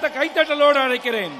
பலத்த கைத்தட்டலோடு அழைக்கிறேன்.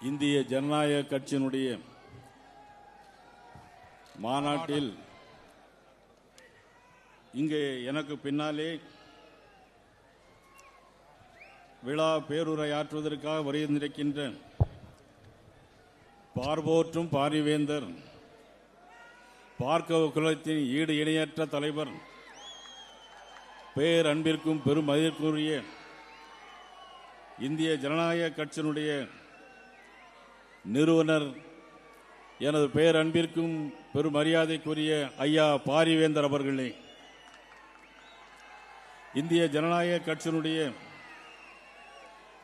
இந்திய ஜனநாயக கட்சியினுடைய மாநாட்டில் இங்கே எனக்கு பின்னாலே விழா பேருரையாற்றுவதற்காக வருகின்றிருக்கின்ற பார்வோற்றும் பாரிவேந்தர் பார்க்க குலத்தின் ஈடு இணையற்ற தலைவர் பேரன்பிற்கும் பெருமதிற்குரிய இந்திய ஜனநாயக கட்சியினுடைய நிறுவனர் எனது பேரன்பிற்கும் பெருமரியாதைக்குரிய ஐயா பாரிவேந்தர் அவர்களே இந்திய ஜனநாயக கட்சியினுடைய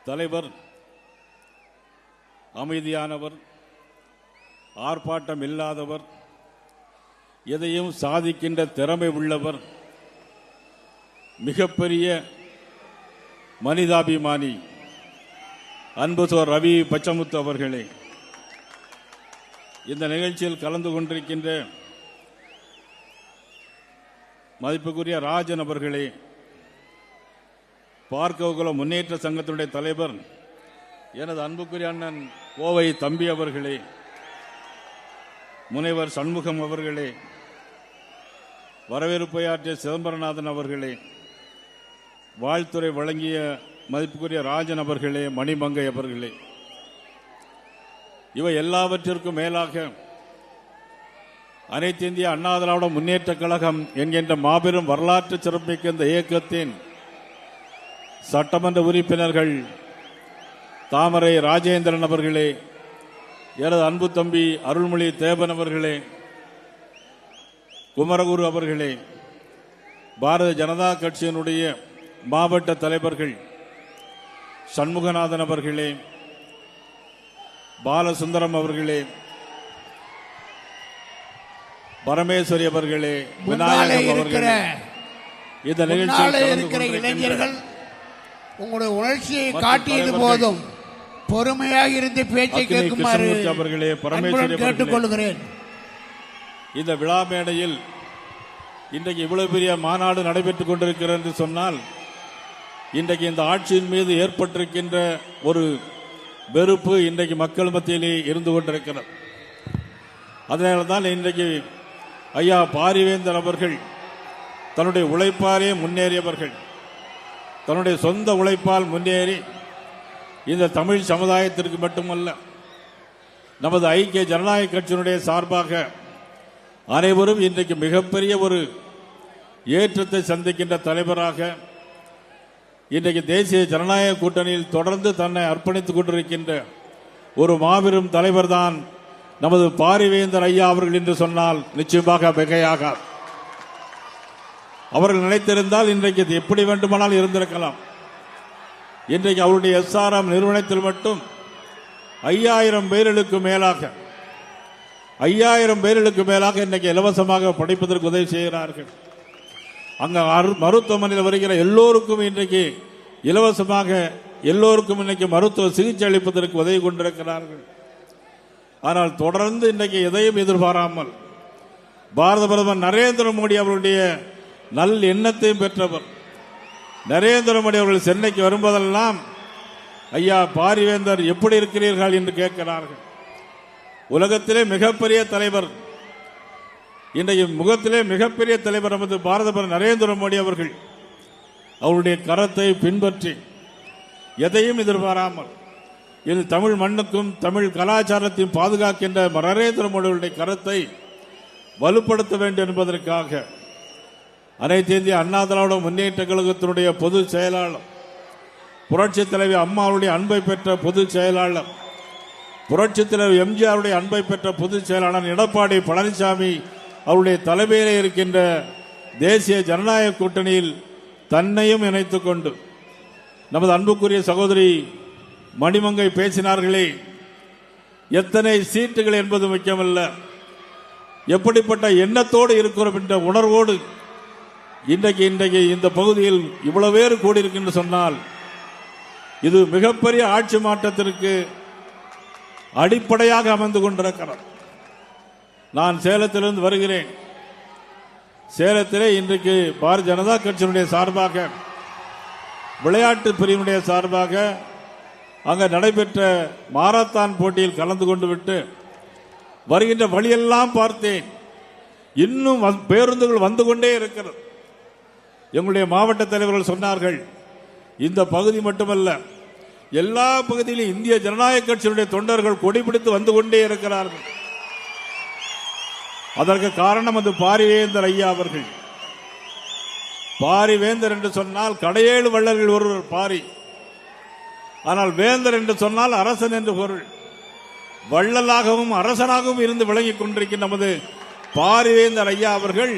தலைவர் அமைதியானவர் ஆர்ப்பாட்டம் இல்லாதவர் எதையும் சாதிக்கின்ற திறமை உள்ளவர் மிகப்பெரிய மனிதாபிமானி அன்பு சோர் ரவி பச்சமுத்து அவர்களே. இந்த நிகழ்ச்சியில் கலந்து கொண்டிருக்கின்ற மதிப்புக்குரிய ராஜன் அவர்களே பார்க்ககுல முன்னேற்ற சங்கத்தினுடைய தலைவர் எனது அன்புக்குரிய அண்ணன் கோவை தம்பி அவர்களே முனைவர் சண்முகம் அவர்களே வரவேற்புரையாற்றிய சிதம்பரநாதன் அவர்களே வாழ்த்துறை வழங்கிய மதிப்புக்குரிய ராஜன் அவர்களே மணிமங்கை அவர்களே. இவை எல்லாவற்றிற்கும் மேலாக அனைத்து இந்திய அண்ணா திராவிட முன்னேற்ற கழகம் என்கின்ற மாபெரும் வரலாற்று சிறப்புமிக்க இந்த இயக்கத்தின் சட்டமன்ற உறுப்பினர்கள் தாமரை ராஜேந்திரன் அவர்களே எனது அன்பு தம்பி அருள்மொழி தேவன் அவர்களே குமரகுரு அவர்களே பாரத ஜனதா கட்சியினுடைய மாவட்ட தலைவர்கள் சண்முகநாதன் அவர்களே பாலசுந்தரம் அவர்களே பரமேஸ்வரி அவர்களே விநாயகம் அவர்களே இந்த நிகழ்ச்சியில் இருக்கிற இளைஞர்கள் உங்களுடைய உணர்ச்சியை காட்டியது போதும். பொறுமையாக இருந்து பேச்சை கேட்குமாறு. கேட்டுக்கொள்கிறேன். இந்த விழா மேடையில் இன்றைக்கு இவ்வளவு பெரிய மாநாடு நடைபெற்றுக் கொண்டிருக்கிறது என்று சொன்னால் இன்றைக்கு இந்த ஆட்சியின் மீது ஏற்பட்டிருக்கின்ற ஒரு வெறுப்பு இன்றைக்கு மக்கள் மத்தியிலே இருந்து கொண்டிருக்கிறது. அதனால தான் இன்றைக்கு ஐயா பாரிவேந்தர் அவர்கள் தன்னுடைய உழைப்பாலே முன்னேறியவர்கள். தன்னுடைய சொந்த உழைப்பால் முன்னேறி இந்த தமிழ் சமுதாயத்திற்கு மட்டுமல்ல நமது ஐக்கிய ஜனநாயக கட்சியினுடைய சார்பாக அனைவரும் இன்றைக்கு மிகப்பெரிய ஒரு ஏற்றத்தை சந்திக்கின்ற தலைவராக இன்றைக்கு தேசிய ஜனநாயக கூட்டணியில் தொடர்ந்து தன்னை அர்ப்பணித்துக் கொண்டிருக்கின்ற ஒரு மாபெரும் தலைவர்தான் நமது பாரிவேந்தர் ஐயா அவர்கள் என்று சொன்னால் நிச்சயமாக மிகையாகாது. அவர்கள் நினைத்திருந்தால் இன்றைக்கு இது எப்படி வேண்டுமானால் இருந்திருக்கலாம். இன்றைக்கு அவருடைய எஸ்ஆர்எம் நிறுவனத்தில் மட்டும் ஐயாயிரம் பேர்களுக்கு மேலாக ஐயாயிரம் பேர்களுக்கு மேலாக இன்றைக்கு இலவசமாக படிப்பதற்கு உதவி செய்கிறார்கள். அங்க மருத்துவமனையில் வருகிற எல்லோருக்கும் இன்றைக்கு இலவசமாக எல்லோருக்கும் இன்னைக்கு மருத்துவ சிகிச்சை அளிப்பதற்கு உதவி கொண்டிருக்கிறார்கள். ஆனால் தொடர்ந்து இன்றைக்கு எதையும் எதிர்பாராமல் பாரத பிரதமர் நரேந்திர மோடி அவருடைய நல் எண்ணத்தையும் பெற்றவர். நரேந்திர மோடி அவர்கள் சென்னைக்கு வரும்போதெல்லாம் ஐயா பாரிவேந்தர் எப்படி இருக்கிறீர்கள்? என்று கேட்கிறார்கள். உலகத்திலே மிகப்பெரிய தலைவர். இன்றைக்கு முகத்திலே மிகப்பெரிய தலைவர் நமது பாரத நரேந்திர மோடி அவர்கள். அவருடைய கரத்தை பின்பற்றி எதையும் எதிர்பாராமல் இது தமிழ் மண்ணுக்கும் தமிழ் கலாச்சாரத்தையும் பாதுகாக்கின்ற நரேந்திர மோடியுடைய கரத்தை வலுப்படுத்த வேண்டும் என்பதற்காக அனைத்து இந்திய அண்ணா திராவிட முன்னேற்ற கழகத்தினுடைய பொதுச் செயலாளர் புரட்சித் தலைவி அம்மாவுடைய அன்பை பெற்ற பொதுச் செயலாளர் புரட்சித் தலைவர் எம்ஜிஆருடைய அன்பை பெற்ற பொதுச் செயலாளர் எடப்பாடி பழனிசாமி அவருடைய தலைமையில் இருக்கின்ற தேசிய ஜனநாயக கூட்டணியில் தன்னையும் இணைத்துக் கொண்டு நமது அன்புக்குரிய சகோதரி மணிமங்கை பேசினார்களே எத்தனை சீட்டுகள் என்பது முக்கியமல்ல. எப்படிப்பட்ட எண்ணத்தோடு இருக்கிறோம் என்ற உணர்வோடு இன்றைக்கு இன்றைக்கு இந்த பகுதியில் இவ்வளவு பேர் கூடியிருக்கின்ற சொன்னால் இது மிகப்பெரிய ஆட்சி மாற்றத்திற்கு அடிப்படையாக அமைந்து கொண்டிருக்கிறது. நான் சேலத்திலிருந்து வருகிறேன். சேலத்திலே இன்றைக்கு பாரதிய ஜனதா கட்சியினுடைய சார்பாக விளையாட்டு பிரிவினுடைய சார்பாக அங்கே நடைபெற்ற மாரத்தான் போட்டியில் கலந்து கொண்டு விட்டு வருகின்ற வழியெல்லாம் பார்த்தேன். இன்னும் பேருந்துகள் வந்து கொண்டே இருக்கிறது. எங்களுடைய மாவட்ட தலைவர்கள் சொன்னார்கள். இந்த பகுதி மட்டுமல்ல எல்லா பகுதியிலும் இந்திய ஜனநாயக கட்சியினுடைய தொண்டர்கள் கொடிபிடித்து வந்து கொண்டே இருக்கிறார்கள். அதற்கு காரணம் அது பாரிவேந்தர் ஐயா அவர்கள். பாரிவேந்தர் என்று சொன்னால் கடையேழு வள்ளல்கள் ஒருவர் பாரி. ஆனால் வேந்தர் என்று சொன்னால் அரசன் என்று பொருள். வள்ளலாகவும் அரசனாகவும் இருந்து விளங்கிக் கொண்டிருக்கின்ற நமது பாரிவேந்தர் ஐயா அவர்கள்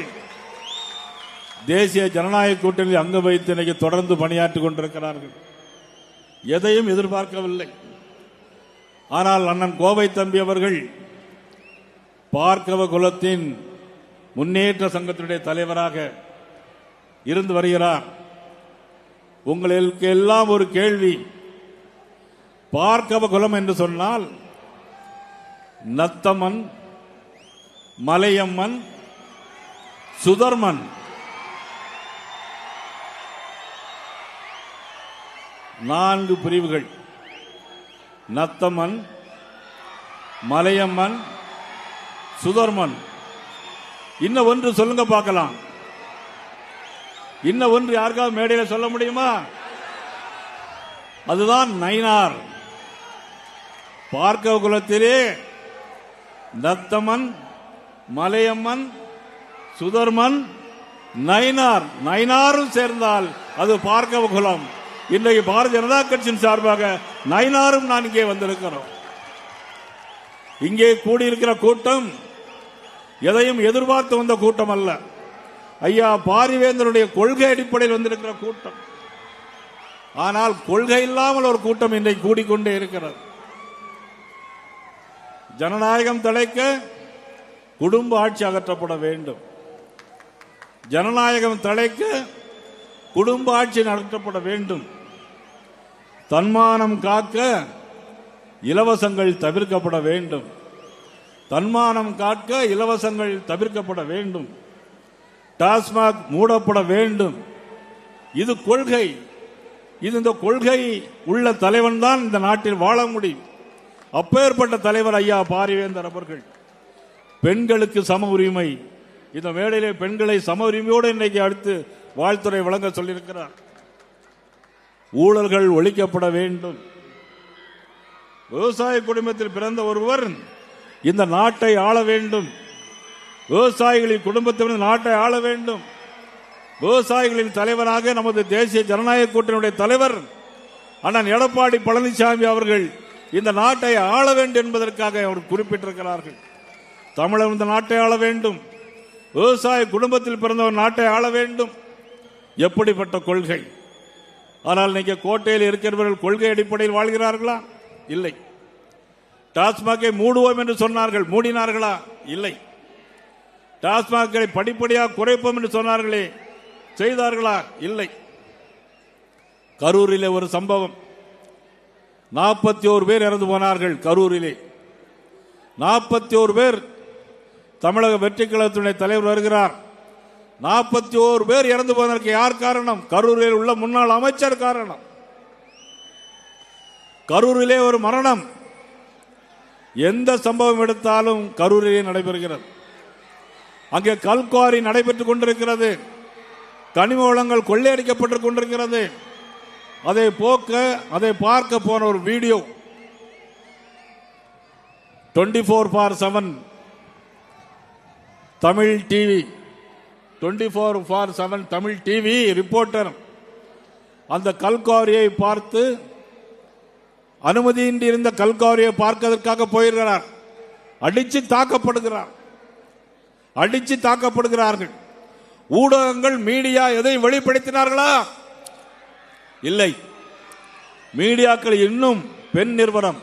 தேசிய ஜனநாயக கூட்டணியில் அங்கம் வைத்து இன்னைக்கு தொடர்ந்து பணியாற்றிக் கொண்டிருக்கிறார்கள். எதையும் எதிர்பார்க்கவில்லை. ஆனால் அண்ணன் கோவை தம்பி அவர்கள் பார்க்கவ குலத்தின் முன்னேற்ற சங்கத்தினுடைய தலைவராக இருந்து வருகிறார். உங்களுக்கு எல்லாம் ஒரு கேள்வி. பார்க்கவ குலம் என்று சொன்னால் நத்தம்மன் மலையம்மன் சுதர்மன் நான்கு பிரிவுகள். நத்தம்மன் மலையம்மன் சுதர்மன். இன்னும் ஒன்று சொல்லுங்க பார்க்கலாம். இன்ன ஒன்று யாருக்காவது மேடையில் சொல்ல முடியுமா? அதுதான் நைனார் பார்க்க குலத்திலே நத்தமன் மலையம்மன் சுதர்மன் நைனார் நைனாரும் சேர்ந்தால் அது பார்க்கவ குலம் இன்றைக்கு பாரதிய ஜனதா கட்சியின் சார்பாக நயனாரும் நான் இங்கே வந்திருக்கிறோம். இங்கே கூடியிருக்கிற கூட்டம் எதையும் எதிர்பார்த்து வந்த கூட்டம் அல்ல. ஐயா பாரிவேந்தருடைய கொள்கை அடிப்படையில் வந்திருக்கிற கூட்டம். ஆனால் கொள்கை இல்லாமல் ஒரு கூட்டம் இன்றைக்கு கூடிக்கொண்டே இருக்கிறது. ஜனநாயகம் தலைக்க குடும்ப ஆட்சி அகற்றப்பட வேண்டும். ஜனநாயகம் தலைக்க குடும்ப ஆட்சி அகற்றப்பட வேண்டும். தன்மானம் காக்க இலவசங்கள் தவிர்க்கப்பட வேண்டும். தன்மானம் காக்க இலவசங்கள் தவிர்க்கப்பட வேண்டும். டாஸ்மாக் மூடப்பட வேண்டும். இது கொள்கை. இது இந்த கொள்கை உள்ள தலைவன் தான் இந்த நாட்டில் வாழ முடியும். அப்பேற்பட்ட தலைவர் ஐயா பாரிவேந்தர் அவர்கள். பெண்களுக்கு சம உரிமை. இந்த மேடையிலே பெண்களை சம உரிமையோடு இன்றைக்கு அடுத்து வாழ்த்துறை வழங்க சொல்லியிருக்கிறார். ஊழல்கள் ஒழிக்கப்பட வேண்டும். விவசாய குடும்பத்தில் பிறந்த ஒருவர் இந்த நாட்டை ஆள வேண்டும். விவசாயிகளின் குடும்பத்தினர் நாட்டை ஆள வேண்டும். விவசாயிகளின் தலைவராக நமது தேசிய ஜனநாயக கூட்டணியுடைய தலைவர் அண்ணன் எடப்பாடி பழனிசாமி அவர்கள் இந்த நாட்டை ஆள வேண்டும் என்பதற்காக அவர் குறிப்பிட்டிருக்கிறார்கள். தமிழர் இந்த நாட்டை ஆள வேண்டும். விவசாய குடும்பத்தில் பிறந்தவர் நாட்டை ஆள வேண்டும். எப்படிப்பட்ட கொள்கை? ஆனால் நீங்க கோட்டையில் இருக்கிறவர்கள் கொள்கை அடிப்படையில் வாழ்கிறார்களா? இல்லை. டாஸ்மாகை மூடுவோம் என்று சொன்னார்கள் மூடினார்களா? இல்லை. டாஸ்மாகை படிப்படியாக குறைப்போம் என்று சொன்னார்களே செய்தார்களா? இல்லை. கரூரிலே ஒரு சம்பவம். நாற்பத்தி ஓரு பேர் இறந்து போனார்கள் கரூரிலே. நாற்பத்தி ஓரு பேர் தமிழக வெற்றி கழகத்துடைய தலைவர் வருகிறார். நாற்பத்தி ஓரு பேர் இறந்து போனதற்கு யார் காரணம்? கரூரில் உள்ள முன்னாள் அமைச்சர் காரணம். கரூரிலே ஒரு மரணம். எந்த சம்பவம் எடுத்தாலும் கரூரிலே நடைபெறுகிறது. அங்கே கல்குவாரி நடைபெற்றுக் கொண்டிருக்கிறது. கனிம வளங்கள் கொள்ளையடிக்கப்பட்டுக் கொண்டிருக்கிறது. அதை போக்க அதை பார்க்க போன ஒரு video. Twenty four by seven Tamil TV. Twenty four for seven Tamil TV reporter அந்த கல்காரியை பார்த்து அனுமதியின்றி இருந்த கல்காரியை பார்க்கதற்காக போயிருக்கிறார். அடிச்சு தாக்கப்படுகிறார். அடிச்சு தாக்கப்படுகிறார்கள். ஊடகங்கள் மீடியா எதை வெளிப்படுத்தினார்களா? இல்லை. மீடியாக்கள் இன்னும் பெண் நிறுவனம்.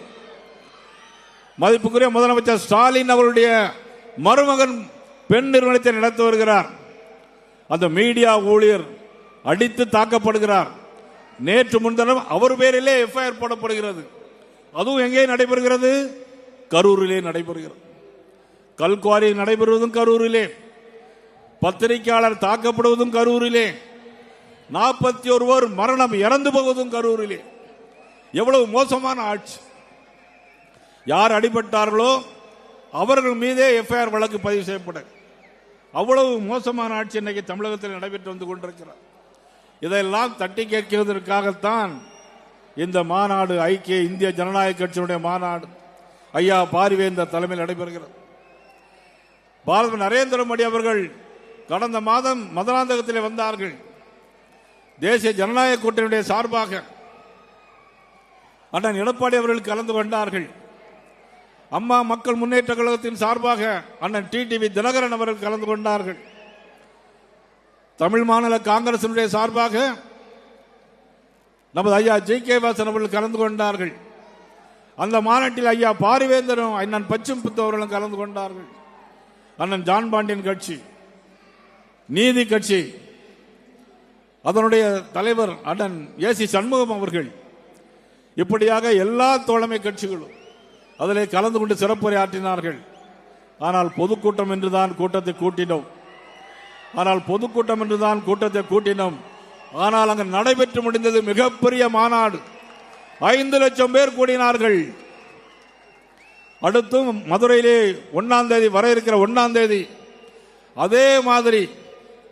மதிப்புக்குரிய முதலமைச்சர் ஸ்டாலின் அவருடைய மருமகன் பெண் நிறுவனத்தை நடத்தி வருகிறார். அந்த மீடியா ஊழியர் அடித்து தாக்கப்படுகிறார். நேற்று முன்தினம் அவர் பேரிலே எஃப்ஐஆர் போடப்படுகிறது. அதுவும் எங்கே நடைபெறுகிறது? கரூரிலே நடைபெறுகிறது. கல்குவாரி நடைபெறுவதும் கரூரிலே. பத்திரிகையாளர் தாக்கப்படுவதும் கரூரிலே. நாற்பத்தி ஒருவர் மரணம் இறந்து போவதும் கரூரிலே. எவ்வளவு மோசமான ஆட்சி. யார் அடிபட்டார்களோ அவர்கள் மீதே எஃப்ஐஆர் வழக்கு பதிவு செய்யப்பட அவ்வளவு மோசமான ஆட்சி இன்னைக்கு தமிழகத்தில் நடைபெற்று வந்து கொண்டிருக்கிறார் இதையெல்லாம் தட்டி கேட்கிறதற்காகத்தான் இந்த மாநாடு ஐக்கிய இந்திய ஜனநாயக கட்சியினுடைய மாநாடு ஐயா பாரிவேந்தர் தலைமையில் நடைபெறுகிறது. பாரத நரேந்திர மோடி அவர்கள் கடந்த மாதம் மதுராந்தகத்தில் வந்தார்கள். தேசிய ஜனநாயக கூட்டணியுடைய சார்பாக அண்ணன் எடப்பாடி அவர்கள் கலந்து கொண்டார்கள். அம்மா மக்கள் முன்னேற்ற கழகத்தின் சார்பாக அண்ணன் டிடிவி தினகரன் அவர்கள் கலந்து கொண்டார்கள். தமிழ் மாநில காங்கிரசினுடைய சார்பாக நமது ஐயா ஜி கே வாசன் அவர்கள் கலந்து கொண்டார்கள். அந்த மாநாட்டில் ஐயா பாரிவேந்தரும் அண்ணன் பச்சும் அவர்களும் கலந்து கொண்டார்கள். அண்ணன் ஜான் பாண்டியன் கட்சி நீதி கட்சி அதனுடைய தலைவர் அண்ணன் ஏசி சண்முகம் அவர்கள் இப்படியாக எல்லா தோழமை கட்சிகளும் அதிலே கலந்து கொண்டு சிறப்புரை ஆற்றினார்கள் ஆனால் பொதுக்கூட்டம் என்றுதான் கூட்டத்தை கூட்டினோம். ஆனால் பொதுக்கூட்டம் என்றுதான் கூட்டத்தை கூட்டினோம். ஆனால் அங்கு நடைபெற்று முடிந்தது மிகப்பெரிய மாநாடு. ஐந்து லட்சம் பேர் கூடினார்கள். அடுத்தும் மதுரையிலே ஒன்னாம் தேதி வர இருக்கிற ஒன்னாம் தேதி அதே மாதிரி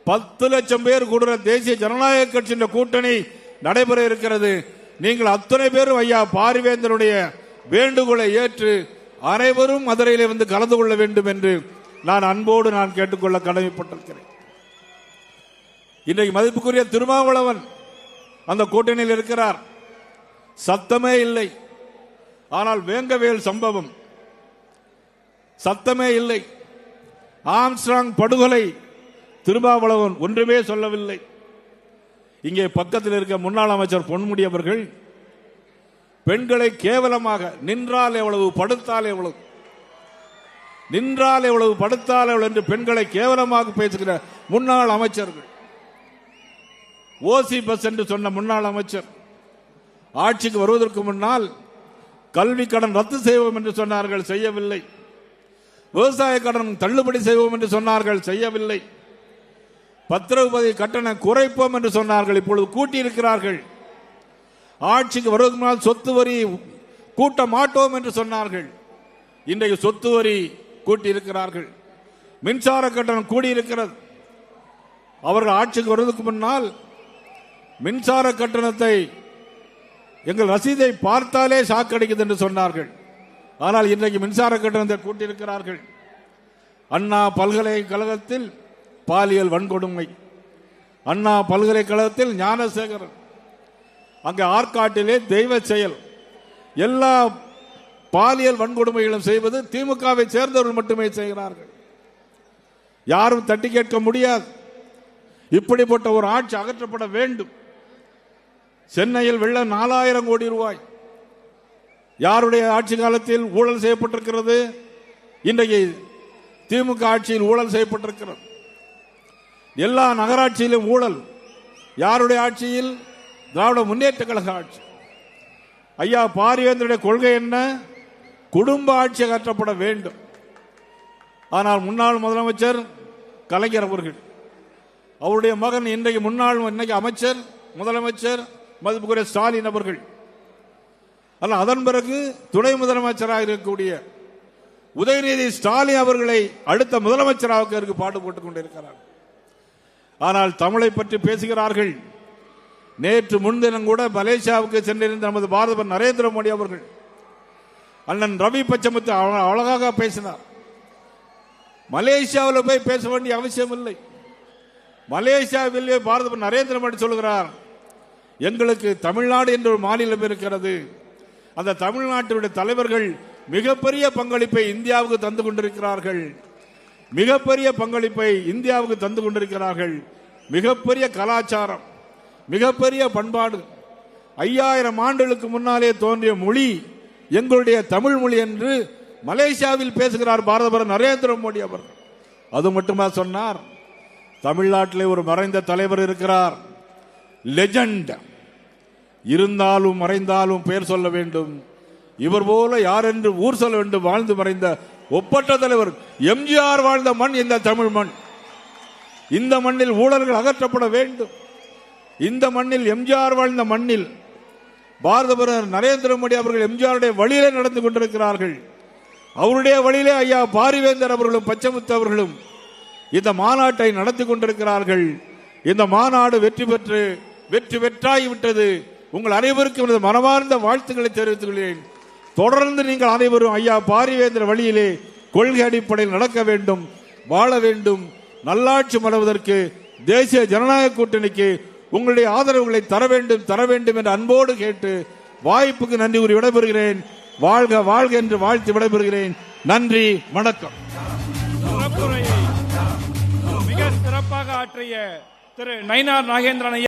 பத்து லட்சம் பேர் கூடுற தேசிய ஜனநாயக கட்சியின் கூட்டணி நடைபெற இருக்கிறது. நீங்கள் அத்தனை பேரும் ஐயா பாரிவேந்தருடைய வேண்டுகோளை ஏற்று அனைவரும் மதுரையிலே வந்து கலந்து கொள்ள வேண்டும் என்று நான் அன்போடு நான் கேட்டுக்கொள்ள கடமைப்பட்டிருக்கிறேன். இன்றைக்கு மதிப்புக்குரிய திருமாவளவன் அந்த கூட்டணியில் இருக்கிறார். சத்தமே இல்லை. ஆனால் வேங்கவேல் சம்பவம். சத்தமே இல்லை. ஆம்ஸ்ட்ராங் படுகொலை திருமாவளவன் ஒன்றுமே சொல்லவில்லை. இங்கே பக்கத்தில் இருக்க முன்னாள் அமைச்சர் பொன்முடி அவர்கள் பெண்களை கேவலமாக நின்றால் எவ்வளவு படுத்தால் எவ்வளவு? நின்றால் எவ்வளவு படுத்தால் எவ்வளவு என்று பெண்களை கேவலமாக பேசுகிற முன்னாள் அமைச்சர்கள். ஓசி பஸ் என்று சொன்ன முன்னாள் அமைச்சர். ஆட்சிக்கு வருவதற்கு முன்னால் கல்வி கடன் ரத்து செய்வோம் என்று சொன்னார்கள் செய்யவில்லை. விவசாய கடன் தள்ளுபடி செய்வோம் என்று சொன்னார்கள் செய்யவில்லை. பத்திரப்பதி கட்டணம் குறைப்போம் என்று சொன்னார்கள் இப்பொழுது கூட்டியிருக்கிறார்கள். ஆட்சிக்கு வருவதற்கு முன்னால் சொத்து வரி கூட்ட மாட்டோம் என்று சொன்னார்கள். இன்றைக்கு சொத்து வரி கூட்டியிருக்கிறார்கள். மின்சார கட்டணம் கூடியிருக்கிறது. அவர்கள் ஆட்சிக்கு வருவதற்கு முன்னால் மின்சார கட்டணத்தை எங்கள் ரசீதை பார்த்தாலே சாக்கடிக்குது என்று சொன்னார்கள். ஆனால் இன்றைக்கு மின்சார கட்டணத்தை கூட்டியிருக்கிறார்கள். அண்ணா பல்கலைக்கழகத்தில் பாலியல் வன்கொடுமை. அண்ணா பல்கலைக்கழகத்தில் ஞானசேகரன் அங்கே ஆற்காட்டிலே தெய்வ செயல். எல்லா பாலியல் வன்கொடுமைகளும் செய்வது திமுகவை சேர்ந்தவர்கள் மட்டுமே செய்கிறார்கள். யாரும் தட்டி கேட்க முடியாது. இப்படிப்பட்ட ஒரு ஆட்சி அகற்றப்பட வேண்டும். சென்னையில் வெள்ள நாலாயிரம் கோடி ரூபாய். யாருடைய ஆட்சி காலத்தில் ஊழல் செய்யப்பட்டிருக்கிறது? இன்றைக்கு திமுக ஆட்சியில் ஊழல் செய்யப்பட்டிருக்கிறது. எல்லா நகராட்சியிலும் ஊழல். யாருடைய ஆட்சியில்? திராவிட முன்னேற்ற கழக ஆட்சி. ஐயா பாரிவேந்தருடைய கொள்கை என்ன? குடும்ப ஆட்சி அகற்றப்பட வேண்டும். ஆனால் முன்னாள் முதலமைச்சர் கலைஞர் அவர்கள் அவருடைய மகன் இன்றைக்கு முன்னாள் இன்னைக்கு அமைச்சர் முதலமைச்சர் மதிப்புக்குரிய ஸ்டாலின் அவர்கள். அல்ல அதன் பிறகு துணை முதலமைச்சராக இருக்கக்கூடிய உதயநிதி ஸ்டாலின் அவர்களை அடுத்த முதலமைச்சராக பாடுபட்டுக் கொண்டிருக்கிறார் ஆனால் தமிழை பற்றி பேசுகிறார்கள். நேற்று முன்தினம் கூட மலேசியாவுக்கு சென்றிருந்த நமது பாரத நரேந்திர மோடி அவர்கள் அண்ணன் ரவி பச்சமுத்து அழகாக பேசினார். மலேசியாவில் போய் பேச வேண்டிய அவசியம் இல்லை. மலேசியாவிலே பாரத நரேந்திர மோடி சொல்கிறார் எங்களுக்கு தமிழ்நாடு என்ற ஒரு மாநிலம் இருக்கிறது. அந்த தமிழ்நாட்டினுடைய தலைவர்கள் மிகப்பெரிய பங்களிப்பை இந்தியாவுக்கு தந்து கொண்டிருக்கிறார்கள். மிகப்பெரிய பங்களிப்பை இந்தியாவுக்கு தந்து கொண்டிருக்கிறார்கள். மிகப்பெரிய கலாச்சாரம். மிகப்பெரிய பண்பாடு. ஐயாயிரம் ஆண்டுகளுக்கு முன்னாலே தோன்றிய மொழி எங்களுடைய தமிழ் மொழி என்று மலேசியாவில் பேசுகிறார் பாரதபுரம் நரேந்திர மோடி அவர். அது மட்டுமா சொன்னார்? தமிழ்நாட்டிலே ஒரு மறைந்த தலைவர் இருக்கிறார். லெஜண்ட் இருந்தாலும் மறைந்தாலும் பெயர் சொல்ல வேண்டும். இவர் போல யார் என்று ஊர் சொல்ல வேண்டும். வாழ்ந்து மறைந்த ஒப்பற்ற தலைவர் எம்ஜிஆர் வாழ்ந்த மண் இந்த தமிழ் மண். இந்த மண்ணில் ஊழல்கள் அகற்றப்பட வேண்டும். இந்த மண்ணில் எம்ஜிஆர் வாழ்ந்த மண்ணில் பாரத பிரதமர் நரேந்திர மோடி அவர்கள் எம்ஜிஆருடைய வழியிலே நடந்து கொண்டிருக்கிறார்கள். அவருடைய வழியிலே ஐயா பாரிவேந்தர் அவர்களும் பச்சமுத்து அவர்களும் இந்த மாநாட்டை நடத்தி கொண்டிருக்கிறார்கள். இந்த மாநாடு வெற்றி பெற்று வெற்றி பெற்றாகிவிட்டது உங்கள் அனைவருக்கும் எனது மனமார்ந்த வாழ்த்துக்களை தெரிவித்துக் கொள்கிறேன் தொடர்ந்து நீங்கள் அனைவரும் ஐயா பாரிவேந்தர் வழியிலே கொள்கை அடிப்படையில் நடக்க வேண்டும் வாழ வேண்டும் நல்லாட்சி மலர்வதற்கு தேசிய ஜனநாயக கூட்டணிக்கு உங்களுடைய ஆதரவுகளை தர வேண்டும் தர வேண்டும் என்று அன்போடு கேட்டு வாய்ப்புக்கு நன்றி கூறி விடைபெறுகிறேன். வாழ்க வாழ்க என்று வாழ்த்து விடைபெறுகிறேன். நன்றி வணக்கம். மிக சிறப்பாக ஆற்றிய திரு நயினார் நாகேந்திரன்